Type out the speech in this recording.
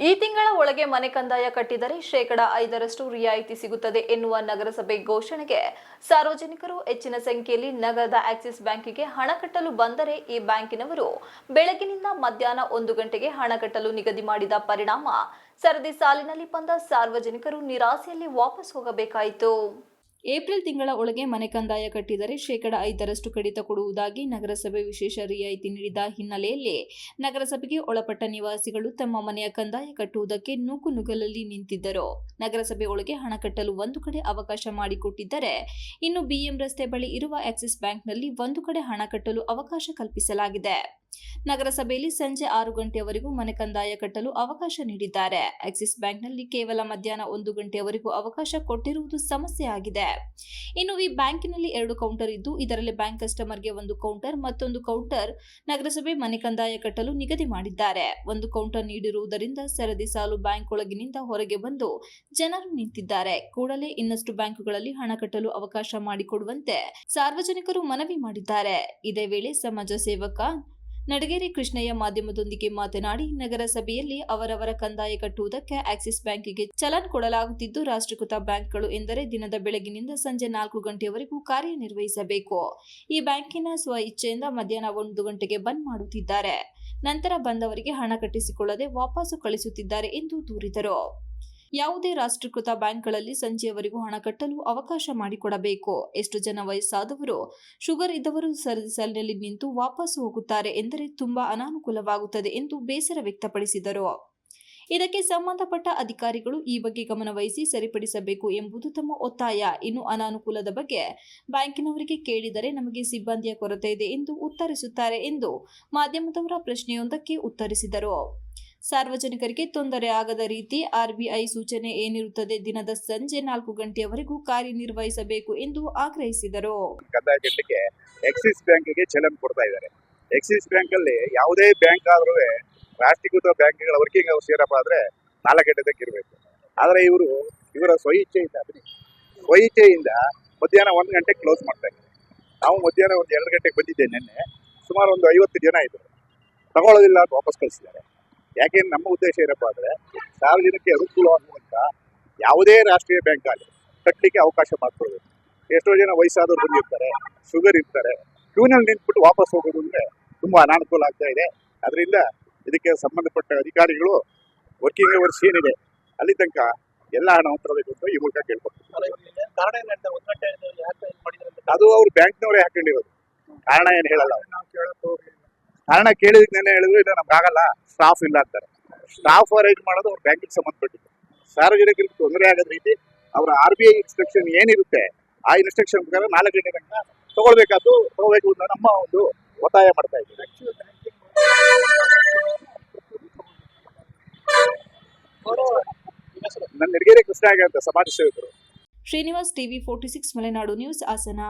ಮನೆ ಕಂದಾಯ ಕಟ್ಟಿದರೆ ಶೇಕಡ ಐದರಷ್ಟು ರಿಯಾಯಿತಿ ಸಿಗುತ್ತದೆ ಎನ್ನುವ ನಗರಸಭೆ ಘೋಷಣೆಗೆ ಸಾರ್ವಜನಿಕರು ಹೆಚ್ಚಿನ ಸಂಖ್ಯೆಯಲ್ಲಿ ನಗರದ ಆಕ್ಸಿಸ್ ಬ್ಯಾಂಕಿಗೆ ಹಣ ಕಟ್ಟಲು ಬಂದರೆ ಈ ಬ್ಯಾಂಕಿನವರು ಬೆಳಗಿನಿಂದ ಮಧ್ಯಾಹ್ನ ಒಂದು ಗಂಟೆಗೆ ಹಣ ಕಟ್ಟಲು ನಿಗದಿ ಮಾಡಿದ ಪರಿಣಾಮ ಸರದಿ ಸಾಲಿನಲ್ಲಿ ಬಂದ ಸಾರ್ವಜನಿಕರು ನಿರಾಸೆಯಲ್ಲಿ ವಾಪಸ್ ಹೋಗಬೇಕಾಯಿತು. ಏಪ್ರಿಲ್ ತಿಂಗಳ ಒಳಗೆ ಮನೆ ಕಂದಾಯ ಕಟ್ಟಿದರೆ ಶೇಕಡ ಐದರಷ್ಟು ಕಡಿತ ಕೊಡುವುದಾಗಿ ನಗರಸಭೆ ವಿಶೇಷ ರಿಯಾಯಿತಿ ನೀಡಿದ ಹಿನ್ನೆಲೆಯಲ್ಲಿ ನಗರಸಭೆಗೆ ಒಳಪಟ್ಟ ನಿವಾಸಿಗಳು ತಮ್ಮ ಮನೆಯ ಕಂದಾಯ ಕಟ್ಟುವುದಕ್ಕೆ ನೂಕುನುಗ್ಗಲಲ್ಲಿ ನಿಂತಿದ್ದರು. ನಗರಸಭೆ ಒಳಗೆ ಹಣ ಕಟ್ಟಲು ಒಂದು ಕಡೆ ಅವಕಾಶ ಮಾಡಿಕೊಟ್ಟಿದ್ದರೆ, ಇನ್ನು ಬಿಎಂ ರಸ್ತೆ ಬಳಿ ಇರುವ ಆಕ್ಸಿಸ್ ಬ್ಯಾಂಕ್ನಲ್ಲಿ ಒಂದು ಕಡೆ ಹಣ ಕಟ್ಟಲು ಅವಕಾಶ ಕಲ್ಪಿಸಲಾಗಿದೆ. ನಗರಸಭೆಯಲ್ಲಿ ಸಂಜೆ ಆರು ಗಂಟೆಯವರೆಗೂ ಮನೆ ಕಂದಾಯ ಕಟ್ಟಲು ಅವಕಾಶ ನೀಡಿದ್ದಾರೆ. ಆಕ್ಸಿಸ್ ಬ್ಯಾಂಕ್ನಲ್ಲಿ ಕೇವಲ ಮಧ್ಯಾಹ್ನ ಒಂದು ಗಂಟೆಯವರೆಗೂ ಅವಕಾಶ ಕೊಟ್ಟಿರುವುದು ಸಮಸ್ಯೆಯಾಗಿದೆ ಇನ್ನು ಈ ಬ್ಯಾಂಕಿನಲ್ಲಿ ಎರಡು ಕೌಂಟರ್ ಇದ್ದು, ಇದರಲ್ಲಿ ಬ್ಯಾಂಕ್ ಕಸ್ಟಮರ್ಗೆ ಒಂದು ಕೌಂಟರ್ ಮತ್ತೊಂದು ಕೌಂಟರ್ ನಗರಸಭೆ ಮನೆ ಕಂದಾಯ ಕಟ್ಟಲು ನಿಗದಿ ಮಾಡಿದ್ದಾರೆ. ಒಂದು ಕೌಂಟರ್ ನೀಡಿರುವುದರಿಂದ ಸರದಿ ಸಾಲು ಬ್ಯಾಂಕ್ ಒಳಗಿನಿಂದ ಹೊರಗೆ ಬಂದು ಜನರು ನಿಂತಿದ್ದಾರೆ. ಕೂಡಲೇ ಇನ್ನಷ್ಟು ಬ್ಯಾಂಕುಗಳಲ್ಲಿ ಹಣ ಕಟ್ಟಲು ಅವಕಾಶ ಮಾಡಿಕೊಡುವಂತೆ ಸಾರ್ವಜನಿಕರು ಮನವಿ ಮಾಡಿದ್ದಾರೆ. ಇದೇ ವೇಳೆ ಸಮಾಜ ಸೇವಕ ನಡಗೇರಿ ಕೃಷ್ಣಯ್ಯ ಮಾಧ್ಯಮದೊಂದಿಗೆ ಮಾತನಾಡಿ, ನಗರಸಭೆಯಲ್ಲಿ ಅವರವರ ಕಂದಾಯ ಕಟ್ಟುವುದಕ್ಕೆ ಆಕ್ಸಿಸ್ ಬ್ಯಾಂಕಿಗೆ ಚಲನ್ ಕೊಡಲಾಗುತ್ತಿದ್ದು, ರಾಷ್ಟ್ರೀಕೃತ ಬ್ಯಾಂಕ್ಗಳು ಎಂದರೆ ದಿನದ ಬೆಳಗಿನಿಂದ ಸಂಜೆ ನಾಲ್ಕು ಗಂಟೆಯವರೆಗೂ ಕಾರ್ಯನಿರ್ವಹಿಸಬೇಕು. ಈ ಬ್ಯಾಂಕಿನ ಸ್ವ ಇಚ್ಛೆಯಿಂದ ಮಧ್ಯಾಹ್ನ ಒಂದು ಗಂಟೆಗೆ ಬಂದ್ ಮಾಡುತ್ತಿದ್ದಾರೆ. ನಂತರ ಬಂದವರಿಗೆ ಹಣ ಕಟ್ಟಿಸಿಕೊಳ್ಳದೆ ವಾಪಸ್ಸು ಕಳಿಸುತ್ತಿದ್ದಾರೆ ಎಂದು ದೂರಿದರು. ಯಾವುದೇ ರಾಷ್ಟ್ರೀಕೃತ ಬ್ಯಾಂಕ್ಗಳಲ್ಲಿ ಸಂಜೆಯವರೆಗೂ ಹಣ ಕಟ್ಟಲು ಅವಕಾಶ ಮಾಡಿಕೊಡಬೇಕು. ಎಷ್ಟು ಜನ ವಯಸ್ಸಾದವರು, ಶುಗರ್ ಇದ್ದವರು ಸರದಿ ಸಾಲಿನಲ್ಲಿ ನಿಂತು ವಾಪಸ್ ಹೋಗುತ್ತಾರೆ ಎಂದರೆ ತುಂಬಾ ಅನಾನುಕೂಲವಾಗುತ್ತದೆ ಎಂದು ಬೇಸರ ವ್ಯಕ್ತಪಡಿಸಿದರು. ಇದಕ್ಕೆ ಸಂಬಂಧಪಟ್ಟ ಅಧಿಕಾರಿಗಳು ಈ ಬಗ್ಗೆ ಗಮನವಹಿಸಿ ಸರಿಪಡಿಸಬೇಕು ಎಂಬುದು ತಮ್ಮ ಒತ್ತಾಯ. ಇನ್ನು ಅನಾನುಕೂಲದ ಬಗ್ಗೆ ಬ್ಯಾಂಕಿನವರಿಗೆ ಕೇಳಿದರೆ ನಮಗೆ ಸಿಬ್ಬಂದಿಯ ಕೊರತೆ ಇದೆ ಎಂದು ಉತ್ತರಿಸುತ್ತಾರೆ ಎಂದು ಮಾಧ್ಯಮದವರ ಪ್ರಶ್ನೆಯೊಂದಕ್ಕೆ ಉತ್ತರಿಸಿದರು. ಸಾರ್ವಜನಿಕರಿಗೆ ತೊಂದರೆ ಆಗದ ರೀತಿ ಆರ್ಬಿಐ ಸೂಚನೆ ಏನಿರುತ್ತದೆ ದಿನದ ಸಂಜೆ ನಾಲ್ಕು ಗಂಟೆಯವರೆಗೂ ಕಾರ್ಯನಿರ್ವಹಿಸಬೇಕು ಎಂದು ಆಗ್ರಹಿಸಿದರು. ಎಕ್ಸಿಸ್ ಬ್ಯಾಂಕಿಗೆ ಚಲನ್ ಕೊಡ್ತಾ ಇದ್ದಾರೆ. ಎಕ್ಸಿಸ್ ಬ್ಯಾಂಕ್ ಅಲ್ಲಿ ಯಾವುದೇ ಬ್ಯಾಂಕ್ ಆದ್ರೂ ರಾಷ್ಟ್ರೀಕೃತ ಬ್ಯಾಂಕ್ಗಳ ವರ್ಕಿಂಗ್ ಅವರ್ಸ್ ಏನಪ್ಪ ಆದ್ರೆ ನಾಲ್ಕು ಗಂಟೆ ಇರಬೇಕು. ಆದ್ರೆ ಇವರು, ಇವರ ಸ್ವಇಚ್ಛೆಯಿಂದ ಸ್ವಇಚ್ಛೆಯಿಂದ ಮಧ್ಯಾಹ್ನ ಒಂದು ಗಂಟೆ ಕ್ಲೋಸ್ ಮಾಡ್ತಾ ಇದ್ದಾರೆ. ನಾವು ಮಧ್ಯಾಹ್ನ ಒಂದು ಎರಡು ಗಂಟೆಗೆ ಬಂದಿದ್ದೆ ನಿನ್ನೆ. ಸುಮಾರು ಒಂದು ಐವತ್ತು ಜನ ಇದ್ರು. ತಗೊಳ್ಳೋದಿಲ್ಲ ವಾಪಸ್ ಕಳಿಸಿದ್ದಾರೆ. ಯಾಕೆಂದ್ರೆ ನಮ್ಮ ಉದ್ದೇಶ ಏನಪ್ಪ ಅಂದ್ರೆ ಸಾರ್ವಜನಿಕ ಅನುಕೂಲವಾಗುವಂತ ಯಾವುದೇ ರಾಷ್ಟ್ರೀಯ ಬ್ಯಾಂಕ್ ಆಗಲಿ ಕಟ್ಟಲಿಕ್ಕೆ ಅವಕಾಶ ಮಾಡ್ಕೊಳ್ಬೇಕು ಎಷ್ಟೋ ಜನ ವಯಸ್ಸಾದವ್ರು ಬಂದಿರ್ತಾರೆ ಶುಗರ್ ಇರ್ತಾರೆ ಕ್ಯೂನಲ್ಲಿ ನಿಂತ್ಬಿಟ್ಟು ವಾಪಸ್ ಹೋಗೋದು ಅಂದ್ರೆ ತುಂಬಾ ಅನಾನುಕೂಲ ಆಗ್ತಾ ಇದೆ. ಅದರಿಂದ ಇದಕ್ಕೆ ಸಂಬಂಧಪಟ್ಟ ಅಧಿಕಾರಿಗಳು ವರ್ಕಿಂಗ್ ಅವರ್ಸ್ ಏನಿದೆ, ಅಲ್ಲಿ ತನಕ ಎಲ್ಲ ಹಣ ತರಬೇಕು ಅಂತ ಈ ಮೂಲಕ ಯಾಕೆ ಅಂತ ಅದು ಅವ್ರು ಬ್ಯಾಂಕ್ನವರೇ ಹಾಕೊಂಡಿರೋದು. ಕಾರಣ ಏನು ಹೇಳಲ್ಲ ಕಾರಣ ಕೇಳಿದಕ್ಕೆ ನೆನೆ ಹೇಳಿದ್ರು, ಇಲ್ಲ, ನಮ್ಗೆ ಆಗಲ್ಲ ಸ್ಟಾಫ್ ಇಲ್ಲ ಅಂತಾರೆ. ಸ್ಟಾಫ್ ಅರೇಂಜ್ ಮಾಡೋದು ಅವ್ರ ಬ್ಯಾಂಕಿಗೆ ಸಂಬಂಧಪಟ್ಟಿದ್ದು. ಸಾರ್ವಜನಿಕರಿಗೆ ತೊಂದರೆ ಆಗದ ರೀತಿ ಅವರ ಆರ್ ಬಿ ಐ ಇನ್ಸ್ಟ್ರಕ್ಷನ್ ಏನಿರುತ್ತೆ, ಆ ಇನ್ಸ್ಟ್ರಕ್ಷನ್ ಪ್ರಕಾರ ನಾಲ್ಕು ಗಂಟೆ ತನಕ ತಗೊಳ್ಬೇಕಾದ್ದು ತಗೋಬೇಕು ಅಂತ ನಮ್ಮ ಒಂದು ಒತ್ತಾಯ ಮಾಡ್ತಾ ಇದ್ದೀವಿ ನನ್ನ ನೆಡಗೇರಿ ಕೃಷ್ಣ ಅಂತ ಸಮಾಜ ಸೇವಕರು. Srinivas TV forty six Malenadu news, Hassan.